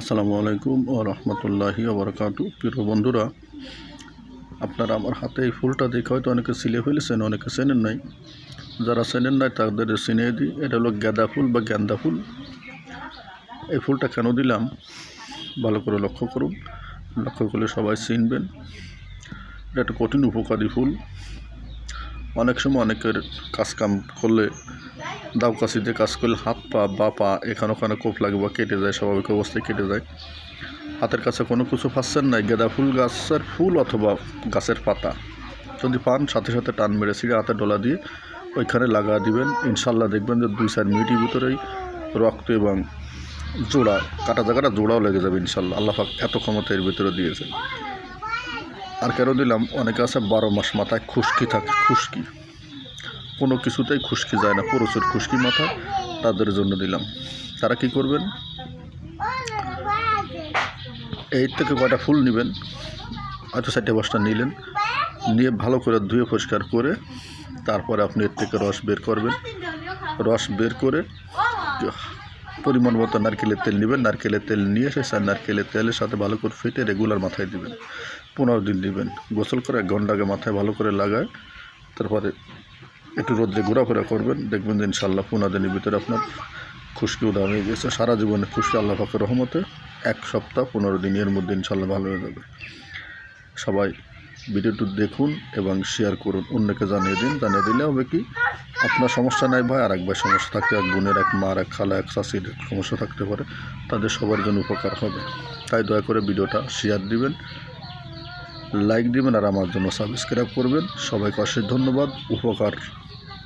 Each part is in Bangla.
আসসালামু আলাইকুম ও রহমতুল্লাহি ওবরাকাতু প্রিয় বন্ধুরা, আপনারা আমার হাতে এই ফুলটা দেখে হয়তো অনেকে সিলে ফেলেছেন, অনেকে চেনেন নাই। যারা চেনেন নাই, তাদের চিনিয়ে দিই এটা হলো গাঁদা ফুল বা গেন্দা ফুল। এই ফুলটা কেন দিলাম? ভালো করে লক্ষ্য করুন। লক্ষ্য করলে সবাই চিনবেন। এটা একটা কঠিন উপকারী ফুল। অনেক সময় অনেকের কাজকাম করলে দাও কাশিতে কাজ করলে হাত পা, বা পা, এখানে ওখানে কোপ লাগে বা কেটে যায়, স্বাভাবিক অবস্থায় কেটে যায়। হাতের কাছে কোনো কিছু পাচ্ছেন নাই, গেঁদা ফুল গাছের ফুল অথবা গাছের পাতা। যদি পান, সাথে সাথে টান মেরে ছিঁড়ে হাতে ডলা দিয়ে ওইখানে লাগা দিবেন। ইনশাল্লাহ দেখবেন যে দুই চার মিনিটের ভিতরেই রক্ত এবং জোড়া, কাটা জায়গাটা জোড়াও লেগে যাবে ইনশাল্লাহ। আল্লাহ পাক এত ক্ষমতা এর ভিতরে দিয়েছেন। আর কেন দিলাম? অনেকে আছে বারো মাস মাথায় খুশকি থাকে, খুশকি। কোনো কিছুতেই খুশকি যায় না প্রচুর খুশকি মাথা তাদের জন্য দিলাম। তারা কি করবেন? এই থেকে কয়টা ফুল নেবেন? হয়তো চারটে বস্তা নিলেন। নিয়ে ভালো করে ধুয়ে পরিষ্কার করে তারপরে আপনি এর থেকে রস বের করবেন। রস বের করে পরিমাণ মতো নারকেলের তেল নেবেন। নারকেলের তেল নিয়ে এসে স্যার নারকেলের তেলের সাথে ভালো করে ফেটে রেগুলার মাথায় দিবেন। পনেরো দিন দিবেন। গোসল করে এক ঘণ্টা আগে মাথায় ভালো করে লাগায়, তারপরে একটু রোদ্রে ঘোরাফেরা করবেন, দেখবেন যে ইনশাল্লাহ পনেরো দিনের ভিতরে আপনার খুশকি উদাহরণ হয়ে গেছে। সারা জীবনে খুশকি আল্লাহ পাকের রহমতে এক সপ্তাহ পনেরো দিনের মধ্যে ইনশাল্লাহ ভালো হয়ে যাবে। সবাই ভিডিওটি দেখুন এবং শেয়ার করুন। অন্যকে জানিয়ে দিন, জানিয়ে দিলে হবে কি, আপনার সমস্যা নাই ভাই আর এক ভাই সমস্যা থাকতে, এক বোনের, এক মার, এক খালা, এক শাশির সমস্যা থাকতে পারে। তাদের সবার জন্য উপকার হবে। তাই দয়া করে ভিডিওটা শেয়ার দিবেন লাইক দিবেন, আর আমার জন্য সাবস্ক্রাইব করবেন। সবাইকে অশেষ ধন্যবাদ। উপকার।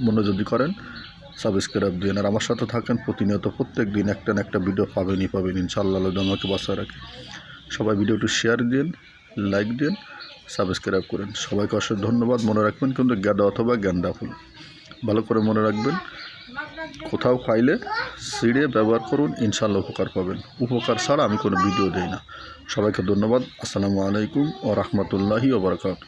মনে যদি করেন। সাবস্ক্রাইব দিন আর আমার সাথে থাকেন প্রতিনিয়ত প্রত্যেক দিন একটা না একটা ভিডিও পাবেনই পাবেন ইনশাআল্লাহ। আল্লাহ আমাকে বাঁচায় রাখে। সবাই ভিডিওটি শেয়ার দিন লাইক দিন সাবস্ক্রাইব করেন। সবাইকে অশেষ ধন্যবাদ। মনে রাখবেন কিন্তু গাঁদা অথবা গেন্দা ফুল। ভালো করে মনে রাখবেন, কোথাও পাইলে সিঁড়ে ব্যবহার করুন ইনশাল্লাহ উপকার পাবেন। উপকার ছাড়া আমি কোনো ভিডিও দিই না। সবাইকে ধন্যবাদ। আসসালামু আলাইকুম ও রহমতুল্লাহি ওবরাকাত